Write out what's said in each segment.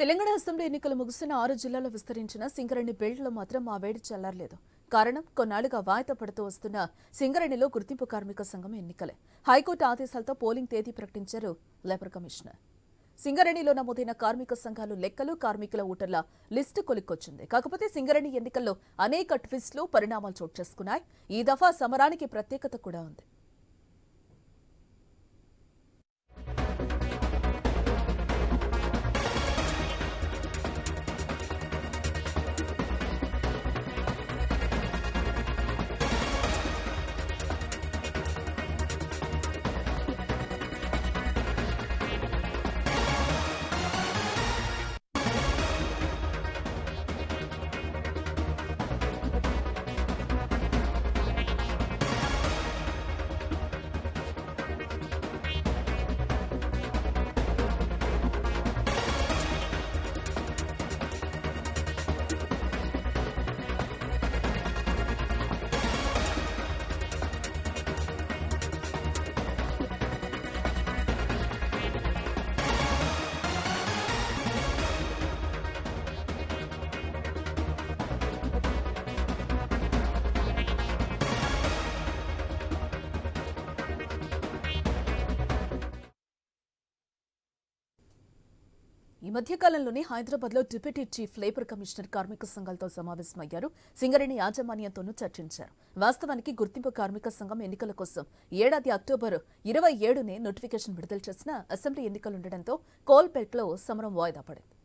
Telangana assembly ఎన్నికలు ముగిసిన ఆరు జిల్లాలో విస్తరించిన సింగరేణి బెల్ట్లో మాత్రం ఆ వేడి చల్లారలేదు. కారణం కొన్నాళ్ళుగా వాయిదా పడుతూ వస్తున్న సింగరేణిలో గుర్తింపు కార్మిక సంఘం ఎన్నికలే. హైకోర్టు ఆదేశాలతో పోలింగ్ తేదీ ప్రకటించారు లేబర్ కమిషనర్. సింగరేణిలో నమోదైన కార్మిక సంఘాలు లెక్కలు కార్మికుల ఓటర్ల లిస్టు కొలిక్కొచ్చింది. కాకపోతే సింగరేణి ఎన్నికల్లో అనేక ట్విస్ట్లు పరిణామాలు చోటు చేసుకున్నాయి. ఈ దఫా సమరానికి ప్రత్యేకత కూడా ఉంది. ఈ మధ్య కాలంలోనే హైదరాబాద్లో డిప్యూటీ చీఫ్ లేబర్ కమిషనర్ కార్మిక సంఘాలతో సమావేశమయ్యారు. సింగరేణి యాజమాన్యంతోనూ చర్చించారు. వాస్తవానికి గుర్తింపు కార్మిక సంఘం ఎన్నికల కోసం ఏడాది అక్టోబర్ ఇరవై ఏడునే నోటిఫికేషన్ విడుదల చేసిన అసెంబ్లీ ఎన్నికలుండటంతో కోల్పేట్లో సమరం వాయిదా పడింది.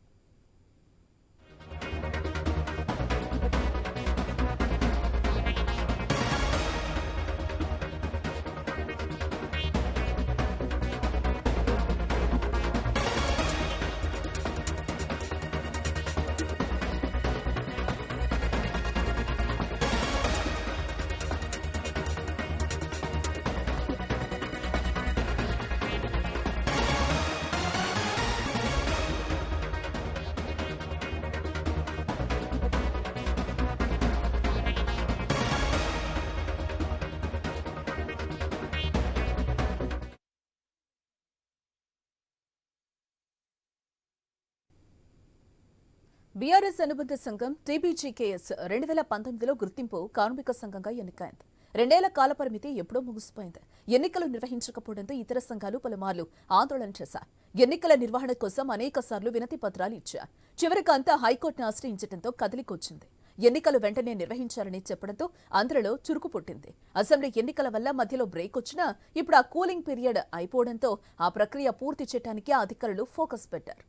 బీఆర్ఎస్ అనుబంధ సంఘం టీబీజీకేఎస్ రెండు వేల పంతొమ్మిదిలో గుర్తింపు కార్మిక సంఘంగా ఎన్నికైంది. రెండేళ్ళ కాలపరిమితి ఎప్పుడో ముగిసిపోయింది. ఎన్నికలు నిర్వహించకపోవడంతో ఇతర సంఘాలు పలుమార్లు ఆందోళన చేశారు ఎన్నికల నిర్వహణ కోసం అనేక సార్లు వినతి పత్రాలు ఇచ్చారు చివరికి అంతా హైకోర్టును ఆశ్రయించడంతో కదిలికొచ్చింది. ఎన్నికలు వెంటనే నిర్వహించాలని చెప్పడంతో అందరిలో చురుకు పుట్టింది. అసెంబ్లీ ఎన్నికల వల్ల మధ్యలో బ్రేక్ వచ్చినా ఇప్పుడు ఆ కూలింగ్ పీరియడ్ అయిపోవడంతో ఆ ప్రక్రియ పూర్తి చేయడానికి అధికారులు ఫోకస్ పెట్టారు.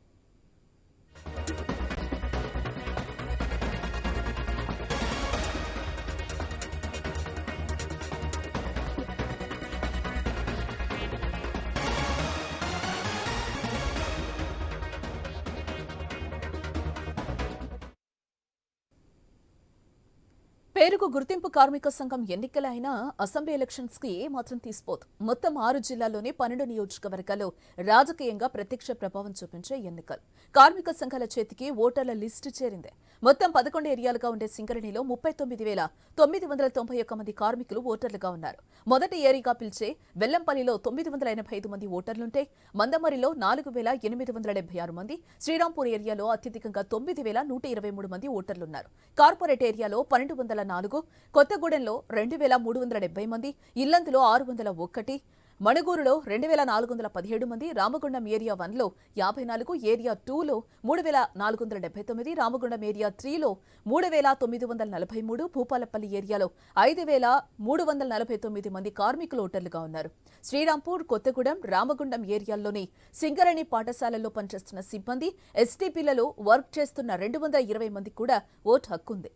పేరుకు గుర్తింపు కార్మిక సంఘం ఎన్నికలైనా అసెంబ్లీ ఎలక్షన్స్కి ఏమాత్రం మాత్రం తీసిపోదు. మొత్తం ఆరు జిల్లాల్లోని పన్నెండు నియోజకవర్గాల్లో రాజకీయంగా ప్రత్యక్ష ప్రభావం చూపించే ఎన్నికలు. కార్మిక సంఘాల చేతికి ఓటర్ల లిస్టు చేరింది. మొత్తం పదకొండు ఏరియాలుగా ఉండే సింగరణిలో ముప్పై తొమ్మిది వేల తొమ్మిది వందల తొంభై ఒక్క మంది కార్మికులు ఓటర్లుగా ఉన్నారు. మొదటి ఏరియాగా పిలిచే వెల్లంపల్లిలో తొమ్మిది వందల ఎనభై ఐదు మంది ఓటర్లుంటే మందమరిలో నాలుగు వేల ఎనిమిది వందల డెబ్బై ఆరు మంది శ్రీరాంపూర్ ఏరియాలో అత్యధికంగా తొమ్మిది వేల నూట ఇరవై మూడు మంది ఓటర్లున్నారు. కార్పొరేట్ ఏరియాలో పన్నెండు వందల నాలుగు కొత్తగూడెంలో రెండు వేల మూడు వందల డెబ్బై మంది ఇల్లందులో ఆరు వందల ఒకటి మణుగూరులో రెండు వేల నాలుగు వందల పదిహేడు మంది రామగుండం ఏరియా వన్లో యాభై నాలుగు ఏరియా టూలో మూడు వేల నాలుగు వందల డెబ్బై తొమ్మిది రామగుండం ఏరియా త్రీలో మూడు వేల తొమ్మిది వందల నలభై మూడు భూపాలపల్లి ఏరియాలో ఐదు వేల మూడు వందల నలభై తొమ్మిది మంది కార్మికులు ఓటర్లుగా ఉన్నారు. శ్రీరాంపూర్ కొత్తగూడెం రామగుండం ఏరియాల్లోని సింగరణి పాఠశాలల్లో పనిచేస్తున్న సిబ్బంది ఎస్టీపీలలో వర్క్ చేస్తున్న రెండు వందల ఇరవై మంది కూడా ఓటు హక్కుంది.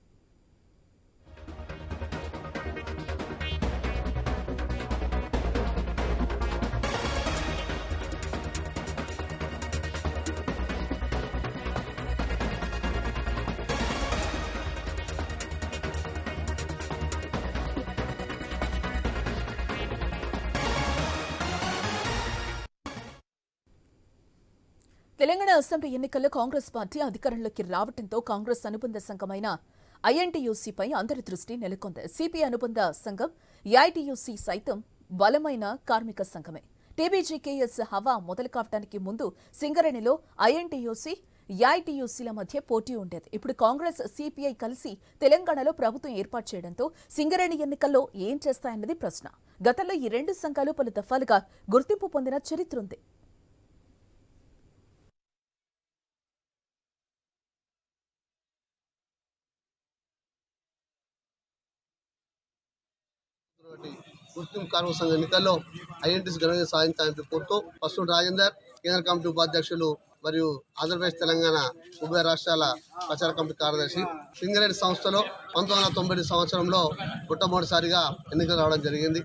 తెలంగాణ అసెంబ్లీ ఎన్నికల్లో కాంగ్రెస్ పార్టీ అధికారంలోకి రావడంతో కాంగ్రెస్ అనుబంధ సంఘమైన ఐఎన్టీయూసీపై అందరి దృష్టి నెలకొంది. సిపి అనుబంధ సంఘం ఏఐటీయూసీ సైతం బలమైన కార్మిక సంఘమే. టీబీజీకేఎస్ హవా మొదలు కావడానికి ముందు సింగరేణిలో ఐఎన్టీయూసీ ఏఐటీయూసీల మధ్య పోటీ ఉండేది. ఇప్పుడు కాంగ్రెస్ సిపిఐ కలిసి తెలంగాణలో ప్రభుత్వం ఏర్పాటు చేయడంతో సింగరేణి ఎన్నికల్లో ఏం చేస్తాయన్నది ప్రశ్న. గతంలో ఈ రెండు సంఘాలు పలు దఫాలుగా గుర్తింపు పొందిన చరిత్ర ఉంది. ఉన్నటువంటి గుర్తింపు కార్మిక ఎన్నికల్లో ఐఎన్టీసీ ఘనంగా సాధించాలని కోరుతూ ఫస్ట్ రాజేందర్ కేంద్ర కమిటీ ఉపాధ్యక్షులు మరియు ఆంధ్రప్రదేశ్ తెలంగాణ ఉభయ రాష్ట్రాల ప్రచార కమిటీ కార్యదర్శి సింగరేణి సంస్థలో పంతొమ్మిది వందల తొంభై సంవత్సరంలో మొట్టమొదటిసారిగా ఎన్నికలు రావడం జరిగింది.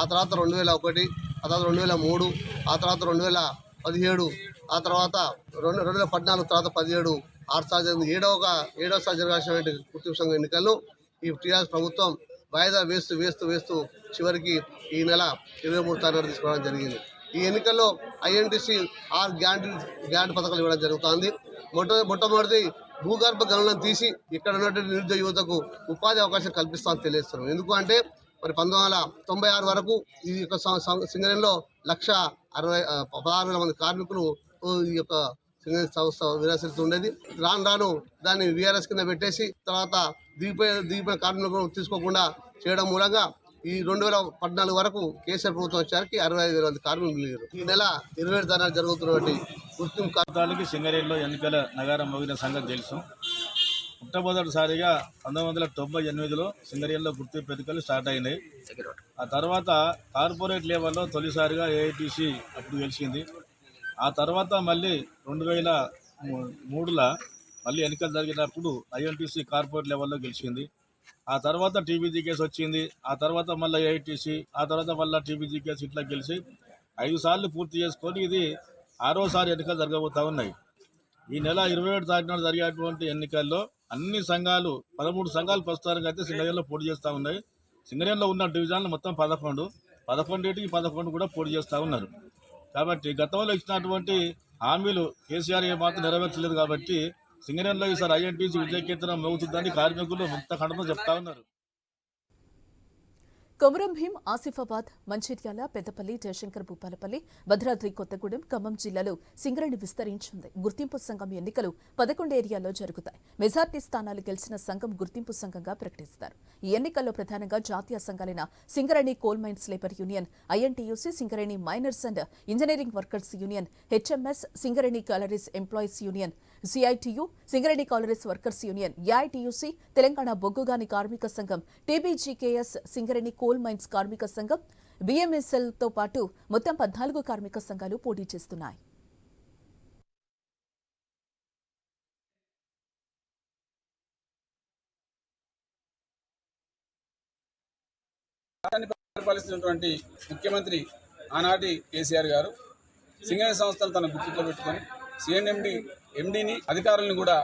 ఆ తర్వాత రెండు వేల ఒకటి ఆ తర్వాత రెండు వేల మూడు ఆ తర్వాత రెండు వేల పదిహేడు ఆ తర్వాత రెండు రెండు వేల పద్నాలుగు తర్వాత పదిహేడు ఆరు సార్లు జరిగింది. ఏడవ ఏడవసారి జరగాల్సినటువంటి గుర్తింపు సంఘం ఎన్నికలను ఈ టీఆర్ఎస్ ప్రభుత్వం వాయిదా వేస్తూ వేస్తూ వేస్తూ చివరికి ఈ నెల ఇరవై మూడు తారీఖు తీసుకోవడం జరిగింది. ఈ ఎన్నికల్లో ఐఎన్టీసీ ఆర్ గ్యారంటీ గ్యారంటీ పథకాలు ఇవ్వడం జరుగుతుంది. మొట్ట మొట్టమొదటి భూగర్భ గనులను తీసి ఇక్కడ ఉన్నటువంటి నిరుద్యోగ యువతకు ఉపాధి అవకాశం కల్పిస్తామని తెలియజేస్తున్నాం. ఎందుకు అంటే మరి పంతొమ్మిది వందల తొంభై ఆరు వరకు ఈ యొక్క సం- సింగరేణిలో లక్ష అరవై పదహారు వేల మంది కార్మికులు ఈ యొక్క సింగరేణి సంస్థ విరాసిస్తుండేది రాను రాను దాన్ని విఆర్ఎస్ కింద పెట్టేసి తర్వాత దిగిపోయిన దిగిపోయిన కార్మికులను తీసుకోకుండా చేయడం మూలంగా ఈ రెండు వేల పద్నాలుగు వరకు కేసీఆర్ ప్రభుత్వం వచ్చారికి అరవై ఐదు వేల మంది కార్మికులు లేరు ఈ నెల ఇరవై ఏడు తారీఖు జరుగుతున్నటువంటి గుర్తింపు కార్యాలకి సింగరేణిలో ఎన్నికల నగారం మోగిన సంగతి తెలుసు. మొట్టమొదటిసారిగా పంతొమ్మిది వందల తొంభై ఎనిమిదిలో సింగరేణిలో గుర్తింపు ఎన్నికలు స్టార్ట్ అయినాయి. ఆ తర్వాత కార్పొరేట్ లెవెల్లో తొలిసారిగా ఏఐటీసీ అప్పుడు గెలిచింది. ఆ తర్వాత మళ్ళీ రెండు వేల మూ- మూడులో మళ్ళీ ఎన్నికలు జరిగినప్పుడు ఐఎన్టీసీ కార్పొరేట్ లెవెల్లో గెలిచింది. ఆ తర్వాత టీబీజీ కేసు వచ్చింది ఆ తర్వాత మళ్ళీ ఏఐటీసీ ఆ తర్వాత మళ్ళీ టీబీజీ కేసు ఇట్లా గెలిచి ఐదు సార్లు పూర్తి చేసుకొని ఇది ఆరోసారి ఎన్నికలు జరగబోతా ఉన్నాయి. ఈ నెల ఇరవై ఏడు తారీఖున జరిగేటువంటి ఎన్నికల్లో అన్ని సంఘాలు పదమూడు సంఘాలు ప్రస్తుతానికి అయితే సింగరేణిలో పోటీ చేస్తూ ఉన్నాయి. సింగరేణిలో ఉన్న డివిజన్లు మొత్తం పదకొండు పదకొండింటికి పదకొండు కూడా పోటీ చేస్తూ ఉన్నారు. కాబట్టి గతంలో ఇచ్చినటువంటి హామీలు కేసీఆర్ ఏమాత్రం నెరవేర్చలేదు కాబట్టి సింగరేణిలో ఈసారి ఐఎన్టీసీ విజయకేతనం మోగుతుందని కార్మికులు ముక్త ఖండంతో చెప్తా ఉన్నారు. కొమరం భీం ఆసిఫాబాద్ మంచిర్యాల పెద్దపల్లి జయశంకర్ భూపాలపల్లి భద్రాద్రి కొత్తగూడెం ఖమ్మం జిల్లాలో సింగరేణి విస్తరించింది. గుర్తింపు సంఘం ఎన్నికలు పదకొండు ఏరియాల్లో జరుగుతాయి. మెజార్టీ స్థానాలు గెలిచిన సంఘం గుర్తింపు సంఘంగా ప్రకటిస్తారు. ఈ ఎన్నికల్లో ప్రధానంగా జాతీయ సంఘాలైన Singareni coal mines labour union INTUC Singareni miners and engineering workers union HMS Singareni collieries employees union CITU Singareni collieries workers union AITUC Telangana బొగ్గుగాని కార్మిక సంఘం టీబీజీకేఎస్ సింగరేణి కోల్ మైన్స్ కార్మిక సంఘం బీఎంఎస్ఎల్తో పాటు మొత్తం పద్నాలుగు కార్మిక సంఘాలు పోటీ చేస్తున్నాయి. పరిపాలిస్తున్నటువంటి ముఖ్యమంత్రి ఆనాటి కేసీఆర్ గారు సింగరేణి సంస్థను తన గుప్పిట్లో పెట్టుకొని సిఎన్ఎండి ఎండిని అధికారులను కూడా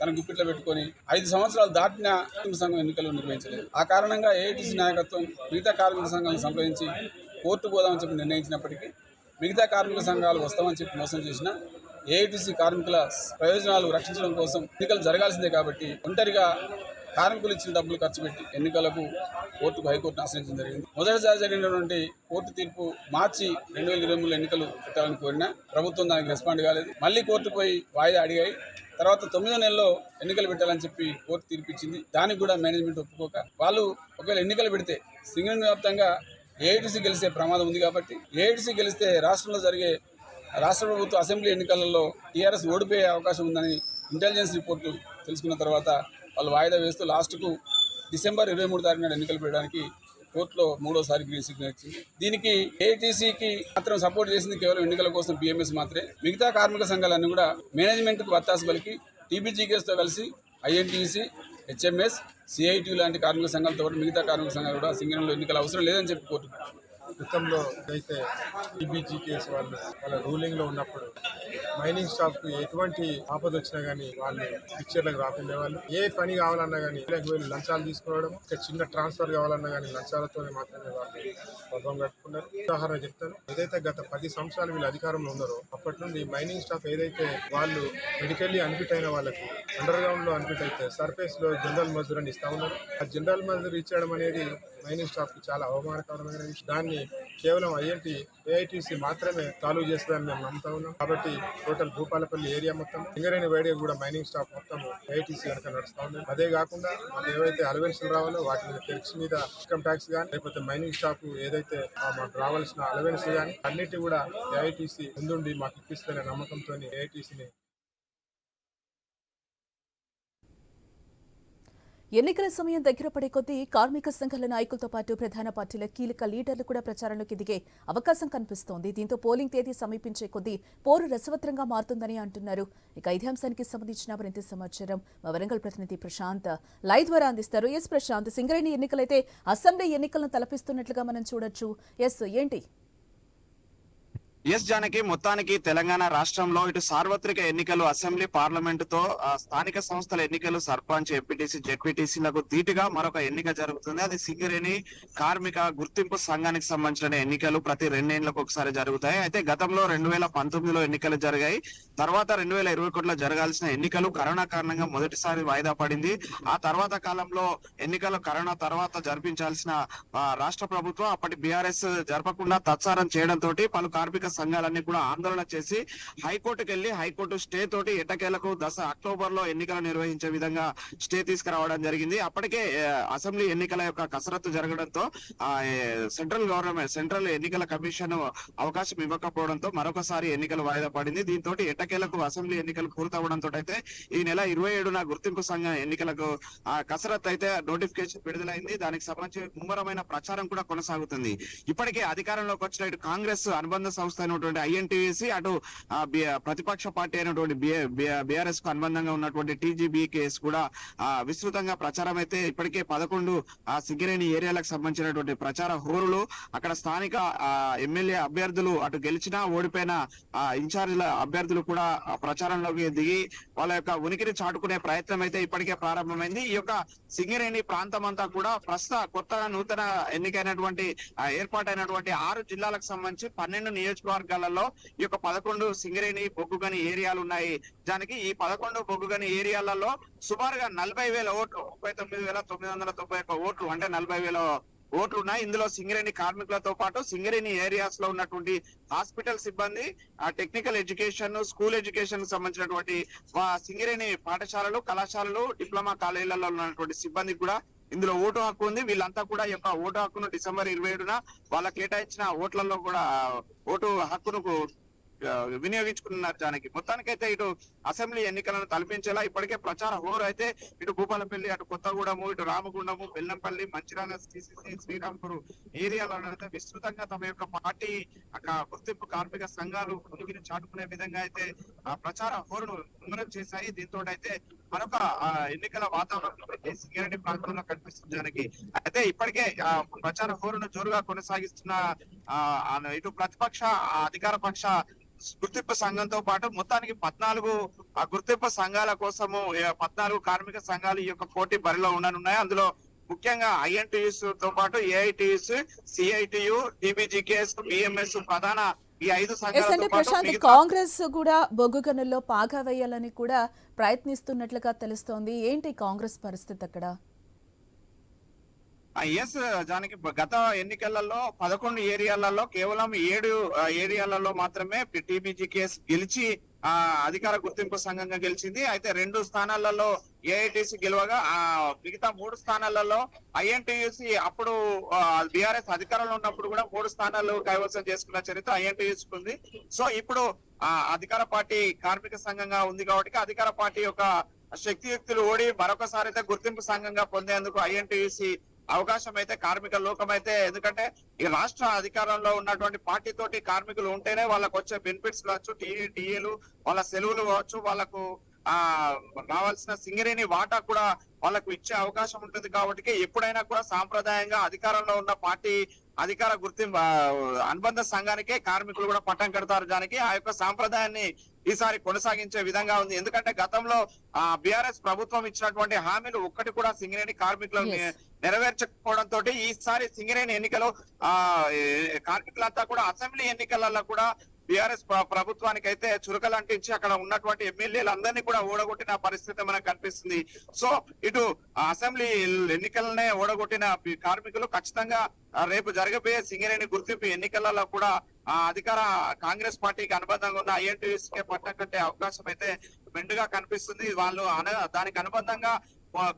తన గుప్పిట్లో పెట్టుకొని ఐదు సంవత్సరాలు దాటిన కార్మిక సంఘం ఎన్నికలు నిర్వహించలేదు. ఆ కారణంగా ఏఐటీసీ నాయకత్వం మిగతా కార్మిక సంఘాలను సంప్రదించి కోర్టు పోదామని చెప్పి నిర్ణయించినప్పటికీ మిగతా కార్మిక సంఘాలు వస్తామని చెప్పి మోసం చేసిన ఏఐటీసీ కార్మికుల ప్రయోజనాలు రక్షించడం కోసం ఎన్నికలు జరగాల్సిందే కాబట్టి ఒంటరిగా కార్మికులు ఇచ్చిన డబ్బులు ఖర్చు పెట్టి ఎన్నికలకు కోర్టుకు హైకోర్టును ఆశ్రయించడం జరిగింది. మొదటిసారి జరిగినటువంటి కోర్టు తీర్పు మార్చి రెండు వేల ఇరవై మూడు ఎన్నికలు పెట్టాలని కోరినా ప్రభుత్వం దానికి రెస్పాండ్ కాలేదు. మళ్ళీ కోర్టు పోయి వాయిదా అడిగాయి. తర్వాత తొమ్మిదో నెలలో ఎన్నికలు పెట్టాలని చెప్పి కోర్టు తీర్పు ఇచ్చింది. దానికి కూడా మేనేజ్మెంట్ ఒప్పుకోక వాళ్ళు ఒకవేళ ఎన్నికలు పెడితే సింగరేణి వ్యాప్తంగా ఏఐటీసీ గెలిచే ప్రమాదం ఉంది కాబట్టి ఏఐటీసీ గెలిస్తే రాష్ట్రంలో జరిగే రాష్ట్ర ప్రభుత్వ అసెంబ్లీ ఎన్నికలలో టీఆర్ఎస్ ఓడిపోయే అవకాశం ఉందని ఇంటెలిజెన్స్ రిపోర్టు తెలుసుకున్న తర్వాత వాళ్ళు వాయిదా వేస్తూ లాస్ట్కు డిసెంబర్ ఇరవై మూడు తారీఖున ఎన్నికలు పెట్టడానికి కోర్టులో మూడోసారి గ్రీన్ సిగ్నల్ ఇచ్చింది. దీనికి ఏటీసీకి మాత్రం సపోర్ట్ చేసింది కేవలం ఎన్నికల కోసం బిఎంఎస్ మాత్రమే. మిగతా కార్మిక సంఘాలన్నీ కూడా మేనేజ్మెంట్కు వత్తాసు పలికి టీబీజీకేస్తో కలిసి ఐఎన్టీసీ హెచ్ఎంఎస్ సిఐటి లాంటి కార్మిక సంఘాలతో పాటు మిగతా కార్మిక సంఘాలు కూడా సింగరంలో ఎన్నికల అవసరం లేదని చెప్పి కోర్టు గతంలో అయితే టీబీజీ కేసు వాళ్ళు వాళ్ళ రూలింగ్లో ఉన్నప్పుడు మైనింగ్ స్టాఫ్కు ఎటువంటి ఆపద వచ్చినా గానీ వాళ్ళు పిక్చర్లకు రాకుండా వాళ్ళు ఏ పని కావాలన్నా గానీ వీళ్ళకి వెళ్ళి లంచాలు తీసుకోవడం ఒక చిన్న ట్రాన్స్ఫర్ కావాలన్నా గానీ లంచాలతోనే మాత్రమే వాళ్ళు పదం కట్టుకున్నారు ఉదాహరణ చెప్తాను. ఏదైతే గత పది సంవత్సరాలు వీళ్ళు అధికారంలో ఉన్నారో అప్పటి నుండి మైనింగ్ స్టాఫ్ ఏదైతే వాళ్ళు మెడికల్లీ అన్ఫిట్ అయిన వాళ్ళకి అండర్ గ్రౌండ్లో అన్ఫిట్ అయితే సర్ఫేస్లో జనరల్ మజూర్ అని ఇస్తా ఉన్నారు. ఆ జనరల్ మజూర్ ఇచ్చడం అనేది మైనింగ్ స్టాఫ్కి చాలా అవమానకరమైన విషయం. దాన్ని కేవలం ఐఎన్టీ ఏఐటీసీ మాత్రమే సాల్వ్ చేస్తుందని మేము నమ్ముతా ఉన్నాం. కాబట్టి టోటల్ భూపాలపల్లి ఏరియా మొత్తం సింగరేణి వైడే కూడా మైనింగ్ స్టాఫ్ మొత్తం ఏఐటీసీ కనుక నడుస్తూ ఉంది. అదే కాకుండా మాకు ఏవైతే అలవెన్స్లు రావాలో వాటి మీద టెక్స్ మీద ఇన్కమ్ ట్యాక్స్ కానీ లేకపోతే మైనింగ్ స్టాఫ్ ఏదైతే ఆ, మాకు రావాల్సిన అలవెన్స్ కానీ అన్నిటి కూడా ఏఐటీసీ ముందుండి మాకు ఇప్పిస్తున్న నమ్మకంతో ఏఐటీసీని ఎన్నికల సమయం దగ్గర పడే కొద్దీ కార్మిక సంఘాల నాయకులతో పాటు ప్రధాన పార్టీల కీలక లీడర్లు కూడా ప్రచారంలోకి దిగే అవకాశం కనిపిస్తోంది. దీంతో పోలింగ్ తేదీ సమీపించే కొద్దీ పోరు రసవత్రంగా మారుతుందని అంటున్నారు. ఇక ఇదే అంశానికి సంబంధించిన మరింత సమాచారం మా వరంగల్ ప్రతినిధి ప్రశాంత్ లైవ్ ద్వారా అందిస్తారు. ఎస్ ప్రశాంత్ సింగరేణి ఎన్నికలైతే అసెంబ్లీ ఎన్నికలను తలపిస్తున్నట్లుగా మనం చూడొచ్చు. ఎస్ ఏంటి? ఎస్ జానకి మొత్తానికి తెలంగాణ రాష్ట్రంలో ఇటు సార్వత్రిక ఎన్నికలు అసెంబ్లీ పార్లమెంటుతో స్థానిక సంస్థల ఎన్నికలు సర్పంచ్ ఎంపీటీసీ జెడ్పీటీసీలకు ధీటుగా మరొక ఎన్నిక జరుగుతుంది. అది సింగరేణి కార్మిక గుర్తింపు సంఘానికి సంబంధించిన ఎన్నికలు ప్రతి రెండేళ్ళకు ఒకసారి జరుగుతాయి. అయితే గతంలో రెండు వేల పంతొమ్మిదిలో ఎన్నికలు జరిగాయి. తర్వాత రెండు వేల ఇరవై ఒకటిలో జరగాల్సిన ఎన్నికలు కరోనా కారణంగా మొదటిసారి వాయిదా పడింది. ఆ తర్వాత కాలంలో ఎన్నికలు కరోనా తర్వాత జరిపించాల్సిన రాష్ట్ర ప్రభుత్వం అప్పటి బీఆర్ఎస్ జరపకుండా తత్సారం చేయడంతో పలు కార్మిక సంఘాలన్నీ కూడా ఆందోళన చేసి హైకోర్టుకు వెళ్ళి హైకోర్టు స్టే తోటి ఎట్టకేలకు దశ అక్టోబర్లో ఎన్నికలు నిర్వహించే విధంగా స్టే తీసుకురావడం జరిగింది. అప్పటికే అసెంబ్లీ ఎన్నికల యొక్క కసరత్తు జరగడంతో ఆ, సెంట్రల్ గవర్నమెంట్ సెంట్రల్ ఎన్నికల కమిషన్ అవకాశం ఇవ్వకపోవడంతో మరొకసారి ఎన్నికలు వాయిదా పడింది. దీంతో ఎట్టకేలకు అసెంబ్లీ ఎన్నికలు పూర్తవడంతో అయితే ఈ నెల ఇరవై ఏడున గుర్తింపు సంఘం ఎన్నికలకు ఆ, అయితే నోటిఫికేషన్ విడుదలైంది. దానికి సంబంధించి ముమ్మరమైన ప్రచారం కూడా కొనసాగుతుంది. ఇప్పటికే అధికారంలోకి వచ్చిన కాంగ్రెస్ అనుబంధ సంస్థ అయినటువంటి ఐఎన్టీసీ అటు ప్రతిపక్ష పార్టీ అయినటువంటి బీఆర్ఎస్కు అనుబంధంగా ఉన్నటువంటి టీజీబీకేఎస్ కూడా ఆ, విస్తృతంగా ప్రచారం అయితే ఇప్పటికే పదకొండు ఆ సింగరేణి ఏరియాలకు సంబంధించినటువంటి ప్రచార హోరులు అక్కడ స్థానిక ఎమ్మెల్యే అభ్యర్థులు అటు గెలిచినా ఓడిపోయిన ఆ, ఇన్ఛార్జీల అభ్యర్థులు కూడా ప్రచారంలోకి దిగి వాళ్ళ యొక్క ఉనికిని చాటుకునే ప్రయత్నం అయితే ఇప్పటికే ప్రారంభమైంది. ఈ యొక్క సింగరేణి ప్రాంతం అంతా కూడా ప్రస్తుత కొత్తగా నూతన ఎన్నికైనటువంటి ఏర్పాటైనటువంటి ఆరు జిల్లాలకు సంబంధించి పన్నెండు నియోజకవర్గాలలో ఈ యొక్క పదకొండు సింగరేణి బొగ్గుగని ఏరియాలు ఉన్నాయి దానికి ఈ పదకొండు బొగ్గుగని ఏరియాలలో సుమారుగా నలభై వేల ఓట్లు ముప్పై తొమ్మిది వేల తొమ్మిది వందల తొంభై ఒక్క ఓట్లు అంటే నలభై వేల ఓట్లు ఉన్నాయి ఇందులో సింగరేణి కార్మికులతో పాటు సింగరేణి ఏరియాస్లో ఉన్నటువంటి హాస్పిటల్ సిబ్బంది ఆ టెక్నికల్ ఎడ్యుకేషన్ స్కూల్ ఎడ్యుకేషన్ సంబంధించినటువంటి సింగరేణి పాఠశాలలు కళాశాలలు డిప్లొమా కాలేజీలలో ఉన్నటువంటి సిబ్బంది కూడా ఇందులో ఓటు హక్కు ఉంది. వీళ్ళంతా కూడా యొక్క ఓటు హక్కును డిసెంబర్ ఇరవై ఏడున వాళ్ళకి కేటాయించిన ఓట్లలో కూడా ఓటు హక్కును వినియోగించుకున్నారు దానికి మొత్తానికైతే ఇటు అసెంబ్లీ ఎన్నికలను తలపించేలా ఇప్పటికే ప్రచార హోరు అయితే ఇటు భూపాలపల్లి అటు కొత్తగూడము ఇటు రామగుండము బెల్లంపల్లి మంచిర్యాల సిసిసి శ్రీరాంపూర్ ఏరియాలలో అయితే విస్తృతంగా తమ యొక్క పార్టీ ఒక గుర్తింపు కార్మిక సంఘాలు ఉనికిని చాటుకునే విధంగా అయితే ఆ ప్రచార హోరును ముమ్మరం చేశాయి. దీంతో అయితే మరొక ఎన్నికల వాతావరణం అయితే ప్రాంతంలో కనిపిస్తుంది అయితే ఇప్పటికే ప్రచార హోరును జోరుగా కొనసాగిస్తున్న ఆ, ఇటు ప్రతిపక్ష అధికార పక్ష గుర్తింపు సంఘంతో పాటు మొత్తానికి పద్నాలుగు గుర్తింపు సంఘాల కోసము పద్నాలుగు కార్మిక సంఘాలు ఈ యొక్క పోటీ బరిలో ఉండనున్నాయి. అందులో ముఖ్యంగా ఐఎన్టీయూస్తో పాటు ఏఐటీయూస్ సిఐటియు టీబీజీకేఎస్ బిఎంఎస్ ప్రధాన ఎస్ అంటే ప్రశాంత్ కాంగ్రెస్ కూడా బొగ్గు గనుల్లో పాగా వేయాలని కూడా ప్రయత్నిస్తున్నట్లుగా తెలుస్తోంది. ఏంటి కాంగ్రెస్ పరిస్థితి అక్కడ? ఎస్ దానికి గత ఎన్నికలలో పదకొండు ఏరియాలలో కేవలం ఏడు ఏరియాలలో మాత్రమే టీబీజీ కేసు గెలిచి అధికార గుర్తింపు సంఘంగా గెలిచింది. అయితే రెండు స్థానాలలో ఏఐటిసి గెలవగా ఆ మిగతా మూడు స్థానాలలో ఐఎన్టీయూసీ అప్పుడు బీఆర్ఎస్ అధికారంలో ఉన్నప్పుడు కూడా మూడు స్థానాలు కైవసం చేసుకున్న చరిత్ర ఐఎన్టీయూసి ఉంది. సో ఇప్పుడు ఆ అధికార పార్టీ కార్మిక సంఘంగా ఉంది కాబట్టి అధికార పార్టీ యొక్క శక్తియుక్తులు ఓడి మరొకసారి అయితే గుర్తింపు సంఘంగా పొందేందుకు ఐఎన్టీయూసీ అవకాశం అయితే కార్మిక లోకం అయితే ఎందుకంటే ఈ రాష్ట్ర అధికారంలో ఉన్నటువంటి పార్టీ తోటి కార్మికులు ఉంటేనే వాళ్ళకు వచ్చే బెనిఫిట్స్ కావచ్చు టీఏ టీఏలు వాళ్ళ సెలవులు కావచ్చు వాళ్ళకు ఆ రావాల్సిన సింగరేణి వాటా కూడా వాళ్ళకు ఇచ్చే అవకాశం ఉంటుంది కాబట్టి ఎప్పుడైనా కూడా సాంప్రదాయంగా అధికారంలో ఉన్న పార్టీ అధికార గుర్తింపు అనుబంధ సంఘానికే కార్మికులు కూడా పట్టం కడతారు దానికి ఆ యొక్క సాంప్రదాయాన్ని ఈసారి కొనసాగించే విధంగా ఉంది ఎందుకంటే గతంలో ఆ బీఆర్ఎస్ ప్రభుత్వం ఇచ్చినటువంటి హామీలు ఒక్కటి కూడా సింగరేణి కార్మికులను Yes. నెరవేర్చకపోవడంతో ఈసారి సింగరేణి ఎన్నికలు ఆ కార్మికులంతా కూడా అసెంబ్లీ ఎన్నికలలో కూడా బీఆర్ఎస్ ప్రభుత్వానికి అయితే చురకలు అంటించి అక్కడ ఉన్నటువంటి ఎమ్మెల్యేలు అందరినీ కూడా ఓడగొట్టిన పరిస్థితి మనకు కనిపిస్తుంది. సో ఇటు అసెంబ్లీ ఎన్నికలనే ఓడగొట్టిన కార్మికులు ఖచ్చితంగా రేపు జరగబోయే సింగరేణి గుర్తింపు ఎన్నికలలో కూడా ఆ అధికార కాంగ్రెస్ పార్టీకి అనుబంధంగా ఉన్న ఐఎన్టీఎస్కే పట్టం కట్టే అవకాశం అయితే మెండుగా కనిపిస్తుంది. వాళ్ళు దానికి అనుబంధంగా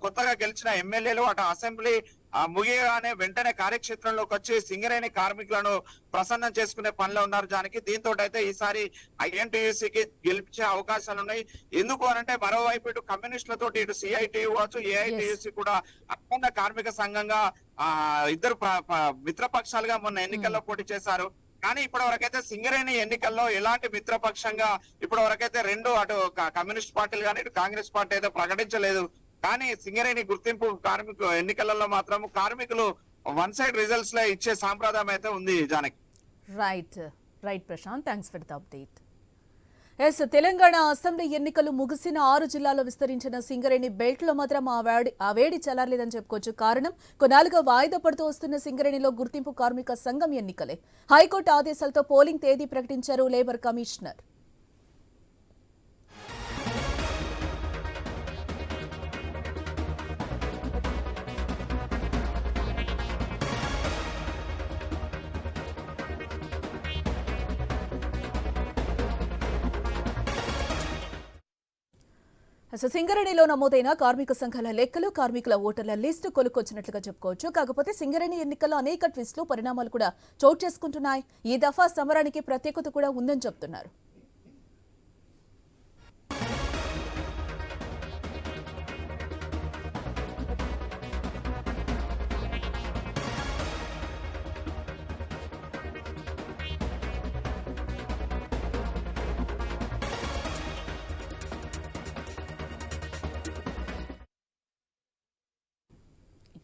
కొత్తగా గెలిచిన ఎమ్మెల్యేలు అటు అసెంబ్లీ ఆ, ముగియగానే వెంటనే కార్యక్షేత్రంలోకి వచ్చి సింగరేణి కార్మికులను ప్రసన్నం చేసుకునే పనిలో ఉన్నారు దానికి దీంతో అయితే ఈసారి ఐఎన్టీయూసీకి గెలిచే అవకాశాలు ఉన్నాయి ఎందుకు అనంటే మరోవైపు ఇటు కమ్యూనిస్టులతో ఇటు సిఐటి కావచ్చు ఏఐటియుసి కూడా అఖండ కార్మిక సంఘంగా ఆ ఇద్దరు మిత్రపక్షాలుగా మొన్న ఎన్నికల్లో పోటీ చేశారు. కానీ ఇప్పటి వరకైతే సింగరేణి ఎన్నికల్లో ఎలాంటి మిత్రపక్షంగా ఇప్పటి వరకైతే రెండు అటు కమ్యూనిస్ట్ పార్టీలు కానీ ఇటు కాంగ్రెస్ పార్టీ అయితే ప్రకటించలేదు. కానీ సింగరేణి గుర్తింపు కార్మిక ఎన్నికలలో మాత్రం కార్మికులు వన్ సైడ్ రిజల్ట్స్లో ఇచ్చే సాంప్రదాయం అయితే ఉంది Janaki. Right right Prashanth thanks for the update yes Telangana assembly ఎన్నికలు ముగిసిన ఆరు జిల్లాల్లో విస్తరించిన సింగరేణి బెల్ట్లో మాత్రం ఆ వేడి ఆ వేడి చల్లారలేదని చెప్పుకోవచ్చు. కారణం కొన్నాళ్ళుగా వాయిదా పడుతూ వస్తున్న సింగరేణిలో గుర్తింపు కార్మిక సంఘం ఎన్నికలే. హైకోర్టు ఆదేశాలతో పోలింగ్ తేదీ ప్రకటించారు లేబర్ కమిషనర్. అసలు సింగరేణిలో నమోదైన కార్మిక సంఘాల లెక్కలు కార్మికుల ఓటర్ల లిస్టు కొలుకొచ్చినట్లుగా చెప్పుకోవచ్చు. కాకపోతే సింగరేణి ఎన్నికల్లో అనేక ట్విస్టులు పరిణామాలు కూడా చోటు చేసుకుంటున్నాయి. ఈ దఫా సమరానికి ప్రత్యేకత కూడా ఉందని చెప్తున్నారు.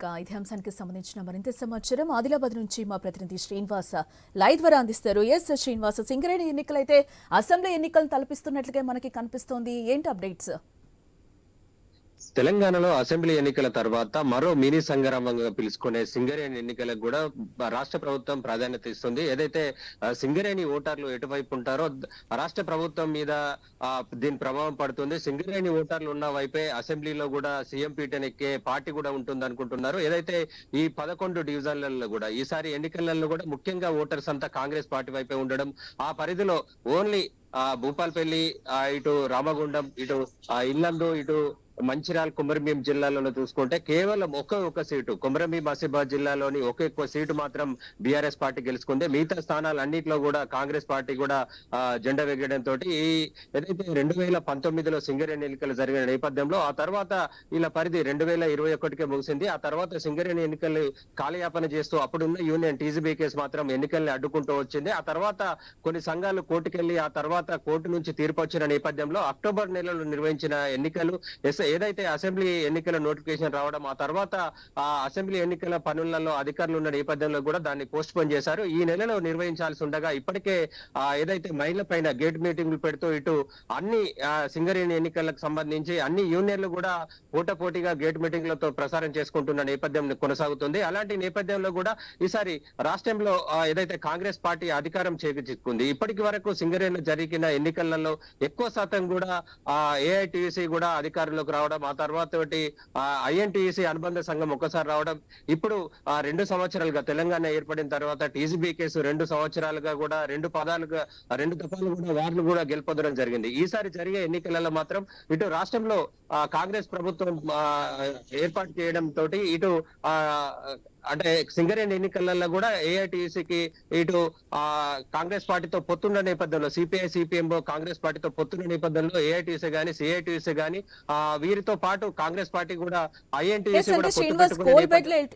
ఇక ఇదే అంశానికి సంబంధించిన మరింత సమాచారం. ఆదిలాబాద్ నుంచి మా ప్రతినిధి శ్రీనివాస లైవ్ ద్వారా అందిస్తారు. ఎస్ శ్రీనివాస సింగరేణి ఎన్నికలైతే అసెంబ్లీ ఎన్నికలు తలపిస్తున్నట్లుగా మనకి కనిపిస్తోంది. ఏంటి అప్డేట్స్? తెలంగాణలో అసెంబ్లీ ఎన్నికల తర్వాత మరో మినీ సంగ్రామంగా పిలుచుకునే సింగరేణి ఎన్నికలకు కూడా రాష్ట్ర ప్రభుత్వం ప్రాధాన్యత ఇస్తుంది. ఏదైతే సింగరేణి ఓటర్లు ఎటువైపు ఉంటారో రాష్ట్ర ప్రభుత్వం మీద దీని ప్రభావం పడుతుంది. సింగరేణి ఓటర్లు ఉన్న వైపే అసెంబ్లీలో కూడా సీఎం పీఠన్ ఎక్కే పార్టీ కూడా ఉంటుంది అనుకుంటున్నారు. ఏదైతే ఈ పదకొండు డివిజన్లలో కూడా ఈసారి ఎన్నికలలో కూడా ముఖ్యంగా ఓటర్స్ అంతా కాంగ్రెస్ పార్టీ వైపే ఉండడం ఆ పరిధిలో ఓన్లీ ఆ భూపాల్పల్లి ఇటు రామగుండం ఇటు ఆ, ఇల్లందు ఇటు మంచిర్యాల కుమరంభీం జిల్లాలో చూసుకుంటే కేవలం ఒకే ఒక సీటు కుమరంభీం ఆసిఫాబాద్ జిల్లాలోని ఒకే ఒక్క సీటు మాత్రం బీఆర్ఎస్ పార్టీ గెలుచుకుంది. మిగతా స్థానాలు అన్నింటిలో కూడా కాంగ్రెస్ పార్టీ కూడా జెండా వెగడంతో ఈ ఏదైతే రెండు వేల పంతొమ్మిదిలో సింగరేణి ఎన్నికలు జరిగిన నేపథ్యంలో ఆ తర్వాత ఇలా పరిధి రెండు వేల ఇరవై ఒకటికే ముగిసింది. ఆ తర్వాత సింగరేణి ఎన్నికలు కాలయాపన చేస్తూ అప్పుడున్న యూనియన్ టీజీబీ కేసు మాత్రం ఎన్నికల్ని అడ్డుకుంటూ వచ్చింది. ఆ తర్వాత కొన్ని సంఘాలు కోర్టుకెళ్ళి ఆ తర్వాత కోర్టు నుంచి తీర్పు వచ్చిన నేపథ్యంలో అక్టోబర్ నెలలో నిర్వహించిన ఎన్నికలు ఎస్ ఏదైతే అసెంబ్లీ ఎన్నికల నోటిఫికేషన్ రావడం ఆ తర్వాత ఆ అసెంబ్లీ ఎన్నికల పనులలో అధికారులు ఉన్న నేపథ్యంలో కూడా దాన్ని పోస్ట్ పోన్ చేశారు. ఈ నెలలో నిర్వహించాల్సి ఉండగా ఇప్పటికే ఆ ఏదైతే మహిళల పైన గేట్ మీటింగ్లు పెడుతూ ఇటు అన్ని సింగరేణి ఎన్నికలకు సంబంధించి అన్ని యూనియన్లు కూడా పోటాపోటీగా గేట్ మీటింగ్లతో ప్రసారం చేసుకుంటున్న నేపథ్యం కొనసాగుతుంది. అలాంటి నేపథ్యంలో కూడా ఈసారి రాష్ట్రంలో ఏదైతే కాంగ్రెస్ పార్టీ అధికారం చేకూర్చుకుంది ఇప్పటికి వరకు సింగరేణి జరిగిన ఎన్నికలలో ఎక్కువ శాతం కూడా ఏఐటిసి కూడా అధికారంలోకి రావడం ఆ తర్వాత ఐఎన్టీఈసీ అనుబంధ సంఘం ఒక్కసారి రావడం. ఇప్పుడు ఆ రెండు సంవత్సరాలుగా తెలంగాణ ఏర్పడిన తర్వాత టీజీబీ కేసు రెండు సంవత్సరాలుగా కూడా రెండు పదాలుగా రెండు దఫాలు కూడా వార్లు కూడా గెలుపొందడం జరిగింది. ఈసారి జరిగే ఎన్నికలలో మాత్రం ఇటు రాష్ట్రంలో ఆ, కాంగ్రెస్ ప్రభుత్వం ఏర్పాటు చేయడం తోటి ఇటు ఆ అంటే సింగరేణి ఎన్నికలలో కూడా ఏఐటిసికి ఇటు ఆ కాంగ్రెస్ పార్టీతో పొత్తున్న నేపథ్యంలో సిపిఐ సిపిఎం కాంగ్రెస్ పార్టీతో పొత్తున్న నేపథ్యంలో ఏఐటిసి గాని సిఐటిసి గాని ఆ వీరితో పాటు కాంగ్రెస్ పార్టీ కూడా ఐఎన్టీసీ కూడా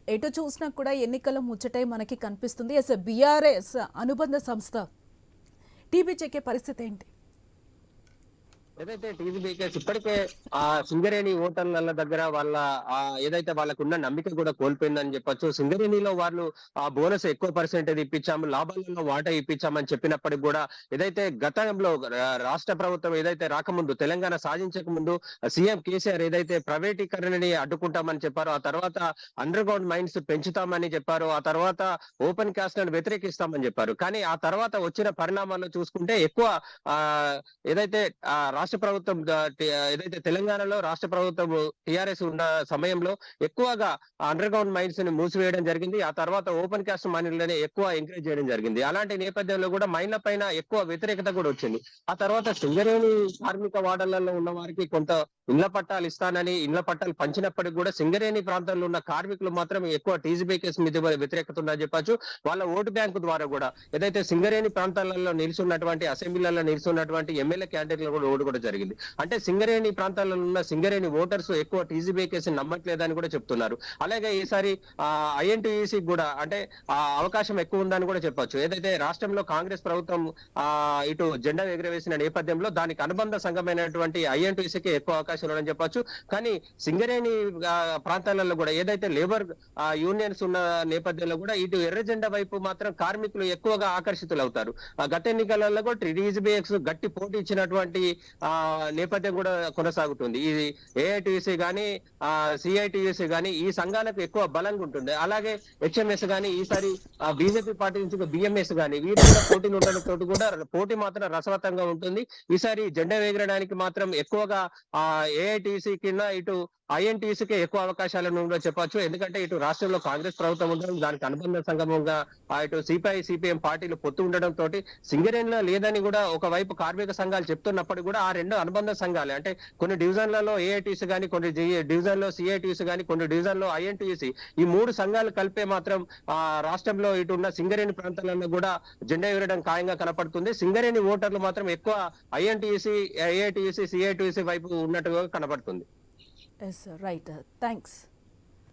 ఎటు- చూసినా కూడా ఎన్నికల ముచ్చటే మనకి కనిపిస్తుంది. ఎస్ బీఆర్ఎస్ అనుబంధ సంస్థ. టీబీ చెక్కే పరిస్థితి ఏంటి? ఏదైతే టీజీబీకేస్ ఇప్పటికే ఆ సింగరేణి ఓటర్ల దగ్గర వాళ్ళ ఆ ఏదైతే వాళ్ళకు ఉన్న నమ్మిక కూడా కోల్పోయిందని చెప్పొచ్చు. సింగరేణిలో వాళ్ళు ఆ బోనస్ ఎక్కువ పర్సెంటేజ్ ఇప్పించాము లాభాలలో వాటా ఇప్పించామని చెప్పినప్పటికి కూడా ఏదైతే గతంలో రాష్ట్ర ప్రభుత్వం ఏదైతే రాకముందు తెలంగాణ సాధించక ముందు సీఎం కేసీఆర్ ఏదైతే ప్రైవేటీకరణని అడ్డుకుంటామని చెప్పారో ఆ తర్వాత అండర్ గ్రౌండ్ మైన్స్ పెంచుతామని చెప్పారు ఆ తర్వాత ఓపెన్ కాస్ట్లను వ్యతిరేకిస్తామని చెప్పారు. కానీ ఆ తర్వాత వచ్చిన పరిణామాల్లో చూసుకుంటే ఎక్కువ ఆ ఏదైతే ఆ రాష్ట్ర ప్రభుత్వం ఏదైతే తెలంగాణలో రాష్ట్ర ప్రభుత్వం టిఆర్ఎస్ ఉన్న సమయంలో ఎక్కువగా అండర్ గ్రౌండ్ మైన్స్ని మూసివేయడం జరిగింది. ఆ తర్వాత ఓపెన్ కాస్ట్ మైన్లనే ఎక్కువ ఎంకరేజ్ చేయడం జరిగింది. అలాంటి నేపథ్యంలో కూడా మైన్ల పైన ఎక్కువ వ్యతిరేకత కూడా వచ్చింది. ఆ తర్వాత సింగరేణి కార్మిక వాడలలో ఉన్న వారికి కొంత ఇళ్ళ పట్టాలు ఇస్తానని ఇళ్ళ పట్టాలు పంచినప్పటికీ కూడా సింగరేణి ప్రాంతంలో ఉన్న కార్మికులు మాత్రం ఎక్కువ టీజీబీకేస్ మీద వ్యతిరేకత ఉందని చెప్పొచ్చు. వాళ్ళ ఓటు బ్యాంకు ద్వారా కూడా ఏదైతే సింగరేణి ప్రాంతాలలో నిలుచున్నటువంటి అసెంబ్లీలలో నిలుచున్నటువంటి ఎమ్మెల్యే క్యాండిడేట్లు కూడా ఓటు కూడా జరిగింది. అంటే సింగరేణి ప్రాంతాలలో ఉన్న సింగరేణి ఓటర్స్ ఎక్కువ టీజీబీకేస్ నమ్మట్లేదని కూడా చెప్తున్నారు. అలాగే ఈసారి ఐఎన్టీఈసీ కూడా అంటే ఆ అవకాశం ఎక్కువ ఉందని కూడా చెప్పొచ్చు. ఏదైతే రాష్ట్రంలో కాంగ్రెస్ ప్రభుత్వం ఆ ఇటు జెండా ఎగురవేసిన నేపథ్యంలో దానికి అనుబంధ సంఘమైనటువంటి ఐఎన్టీసీకి ఎక్కువ అవకాశం ఉందని చెప్పొచ్చు. కానీ సింగరేణి ప్రాంతాలలో కూడా ఏదైతే లేబర్ యూనియన్స్ ఉన్న నేపథ్యంలో కూడా ఇటు ఎర్ర జెండా వైపు మాత్రం కార్మికులు ఎక్కువగా ఆకర్షితులు అవుతారు గత ఎన్నికలలో కూడా టీజీబీఎక్స్ గట్టి పోటీ ఇచ్చినటువంటి ఆ నేపథ్యం కూడా కొనసాగుతుంది. ఇది ఏఐటిసి కానీ ఆ సిఐటిసి కానీ ఈ సంఘాలకు ఎక్కువ బలంగా ఉంటుంది. అలాగే హెచ్ఎంఎస్ కానీ ఈసారి బీజేపీ పార్టీ నుంచి బిఎంఎస్ కానీ వీటి కూడా పోటీలు ఉండడంతో కూడా పోటీ మాత్రం రసవత్తంగా ఉంటుంది. ఈసారి జెండా ఎగరడానికి మాత్రం ఎక్కువగా ఆ ఏఐటిసి కింద ఇటు ఐఎన్టీసీకి ఎక్కువ అవకాశాలను కూడా చెప్పొచ్చు. ఎందుకంటే ఇటు రాష్ట్రంలో కాంగ్రెస్ ప్రభుత్వం ఉండడం దానికి అనుబంధ సంగమంగా ఆ ఇటు సిపిఐ సిపిఎం పార్టీలు పొత్తు ఉండడం తోటి సింగరేణిలో లేదని కూడా ఒకవైపు కార్మిక సంఘాలు చెప్తున్నప్పటికీ కూడా ఆ రెండు అనుబంధ సంఘాలే అంటే కొన్ని డివిజన్లలో ఏఐటీసీ కానీ కొన్ని డివిజన్లో సిఐటీసీ కానీ కొన్ని డివిజన్లో ఐఎన్టీసీ ఈ మూడు సంఘాలు కలిపే మాత్రం ఆ రాష్ట్రంలో ఇటు ఉన్న సింగరేణి ప్రాంతాలలో కూడా జెండా ఎగరడం ఖాయంగా కనపడుతుంది. సింగరేణి ఓటర్లు మాత్రం ఎక్కువ ఐఎన్టీసీ ఏఐటీసీ సిఐటీసీ వైపు ఉన్నట్టుగా కనపడుతుంది. Right thanks